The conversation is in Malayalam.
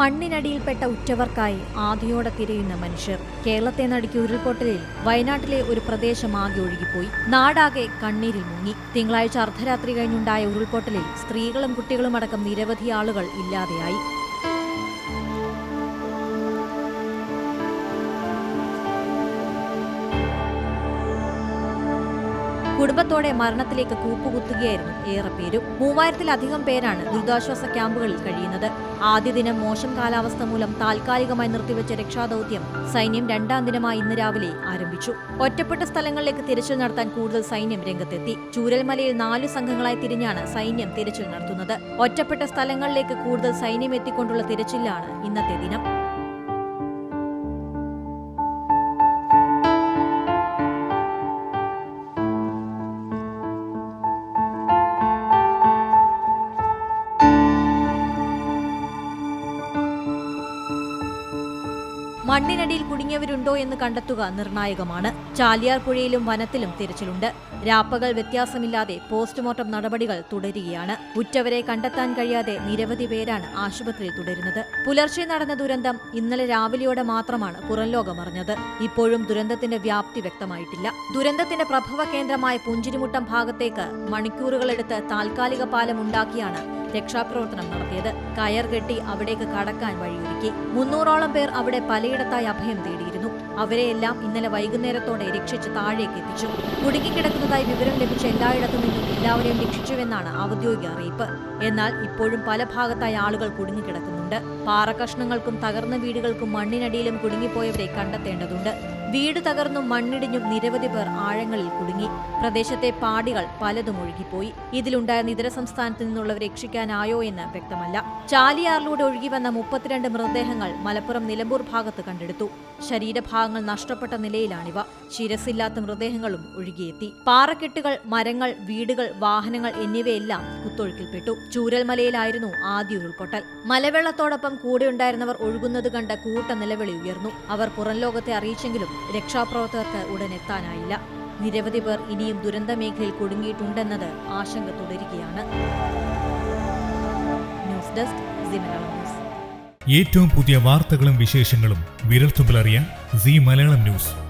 മണ്ണിനടിയിൽപ്പെട്ട ഉറ്റവർക്കായി ആധിയോടെ തിരയുന്ന മനുഷ്യർ. കേരളത്തെ നടുക്കിയ ഉരുൾപൊട്ടലിൽ വയനാട്ടിലെ ഒരു പ്രദേശം ആകെ ഒഴുകിപ്പോയി. നാടാകെ കണ്ണീരിൽ മുങ്ങി. തിങ്കളാഴ്ച അർദ്ധരാത്രി കഴിഞ്ഞുണ്ടായ ഉരുൾപൊട്ടലിൽ സ്ത്രീകളും കുട്ടികളുമടക്കം നിരവധി ആളുകൾ ഇല്ലാതെയായി. കുടുംബത്തോടെ മരണത്തിലേക്ക് കൂപ്പുകുത്തുകയായിരുന്നു ഏറെ പേരും. മൂവായിരത്തിലധികം പേരാണ് ദുരിതാശ്വാസ ക്യാമ്പുകളിൽ കഴിയുന്നത്. ആദ്യ ദിനം മോശം കാലാവസ്ഥ മൂലം താൽക്കാലികമായി നിർത്തിവെച്ച രക്ഷാദൌത്യം സൈന്യം രണ്ടാം ദിനമായി ഇന്ന് രാവിലെ ആരംഭിച്ചു. ഒറ്റപ്പെട്ട സ്ഥലങ്ങളിലേക്ക് തിരച്ചിൽ നടത്താൻ കൂടുതൽ സൈന്യം രംഗത്തെത്തി. ചൂരൽമലയിൽ നാലു സംഘങ്ങളായി തിരിഞ്ഞാണ് സൈന്യം തിരച്ചിൽ നടത്തുന്നത്. ഒറ്റപ്പെട്ട സ്ഥലങ്ങളിലേക്ക് കൂടുതൽ സൈന്യം എത്തിക്കൊണ്ടുള്ള തിരച്ചിലാണ് ഇന്നത്തെ ദിനം. മണ്ണിനടിയിൽ കുടുങ്ങിയവരുണ്ടോ എന്ന് കണ്ടെത്തുക നിർണായകമാണ്. ചാലിയാർ പുഴയിലും വനത്തിലും തിരച്ചിലുണ്ട്. രാപ്പകൽ വ്യത്യാസമില്ലാതെ പോസ്റ്റ്മോർട്ടം നടപടികൾ തുടരുകയാണ്. ഉറ്റവരെ കണ്ടെത്താൻ കഴിയാതെ നിരവധി പേരാണ് ആശുപത്രിയിൽ തുടരുന്നത്. പുലർച്ചെ നടന്ന ദുരന്തം ഇന്നലെ രാവിലെയോടെ മാത്രമാണ് പുറംലോകമറിഞ്ഞത്. ഇപ്പോഴും ദുരന്തത്തിന്റെ വ്യാപ്തി വ്യക്തമായിട്ടില്ല. ദുരന്തത്തിന്റെ പ്രഭവ കേന്ദ്രമായ പുഞ്ചിരിമുട്ടം ഭാഗത്തേക്ക് മണിക്കൂറുകളെടുത്ത് താൽക്കാലിക പാലം ഉണ്ടാക്കിയാണ് രക്ഷാപ്രവർത്തനം നടത്തിയത്. കയർ കെട്ടി അവിടേക്ക് കടക്കാൻ വഴിയൊരുക്കി. മുന്നൂറോളം പേർ അവിടെ പലയിടത്തായി അഭയം തേടിയിരുന്നു. അവരെയെല്ലാം ഇന്നലെ വൈകുന്നേരത്തോടെ രക്ഷിച്ച് താഴേക്ക് എത്തിച്ചു. കുടുങ്ങിക്കിടക്കുന്നതായി വിവരം ലഭിച്ച എല്ലായിടത്തു നിന്നും എല്ലാവരെയും രക്ഷിച്ചുവെന്നാണ് ഔദ്യോഗിക അറിയിപ്പ്. എന്നാൽ ഇപ്പോഴും പല ഭാഗത്തായി ആളുകൾ കുടുങ്ങിക്കിടക്കുന്നുണ്ട് പാറക്കഷ്ണങ്ങൾക്കും തകർന്ന വീടുകൾക്കും മണ്ണിനടിയിലും കുടുങ്ങിപ്പോയവരെ കണ്ടെത്തേണ്ടതുണ്ട്. വീട് തകർന്നും മണ്ണിടിഞ്ഞും നിരവധി പേർ ആഴങ്ങളിൽ കുടുങ്ങി. പ്രദേശത്തെ പാടികൾ പലതും ഒഴുകിപ്പോയി. ഇതിലുണ്ടായ ഇതര സംസ്ഥാനത്തു നിന്നുള്ളവരെ രക്ഷിക്കാനായോ എന്ന് വ്യക്തമല്ല. ചാലിയാറിലൂടെ ഒഴുകിവന്ന മുപ്പത്തിരണ്ട് മൃതദേഹങ്ങൾ മലപ്പുറം നിലമ്പൂർ ഭാഗത്ത് കണ്ടെടുത്തു. ശരീരഭാഗങ്ങൾ നഷ്ടപ്പെട്ട നിലയിലാണിവ. ശിരസില്ലാത്ത മൃതദേഹങ്ങളും ഒഴുകിയെത്തി. പാറക്കെട്ടുകൾ മരങ്ങൾ വീടുകൾ വാഹനങ്ങൾ എന്നിവയെല്ലാം കുത്തൊഴുക്കിൽപ്പെട്ടു. ചൂരൽമലയിലായിരുന്നു ആദ്യ ഉരുൾപൊട്ടൽ. മലവെള്ളത്തോടൊപ്പം കൂടെയുണ്ടായിരുന്നവർ ഒഴുകുന്നത് കണ്ട കൂട്ട നിലവിളി ഉയർന്നു. അവർ പുറം ലോകത്തെ അറിയിച്ചെങ്കിലും രക്ഷാപ്രവർത്തകർക്ക് ഉടൻ എത്താനായില്ല. നിരവധി പേർ ഇനിയും ദുരന്ത മേഖലയിൽ കുടുങ്ങിയിട്ടുണ്ടെന്നത് ആശങ്ക തുടരുകയാണ്. News desk news. ഏറ്റവും പുതിയ വാർത്തകളും വിശേഷങ്ങളും വിരൽത്തുമ്പിലറിയാൻ സി മലയാളം ന്യൂസ്.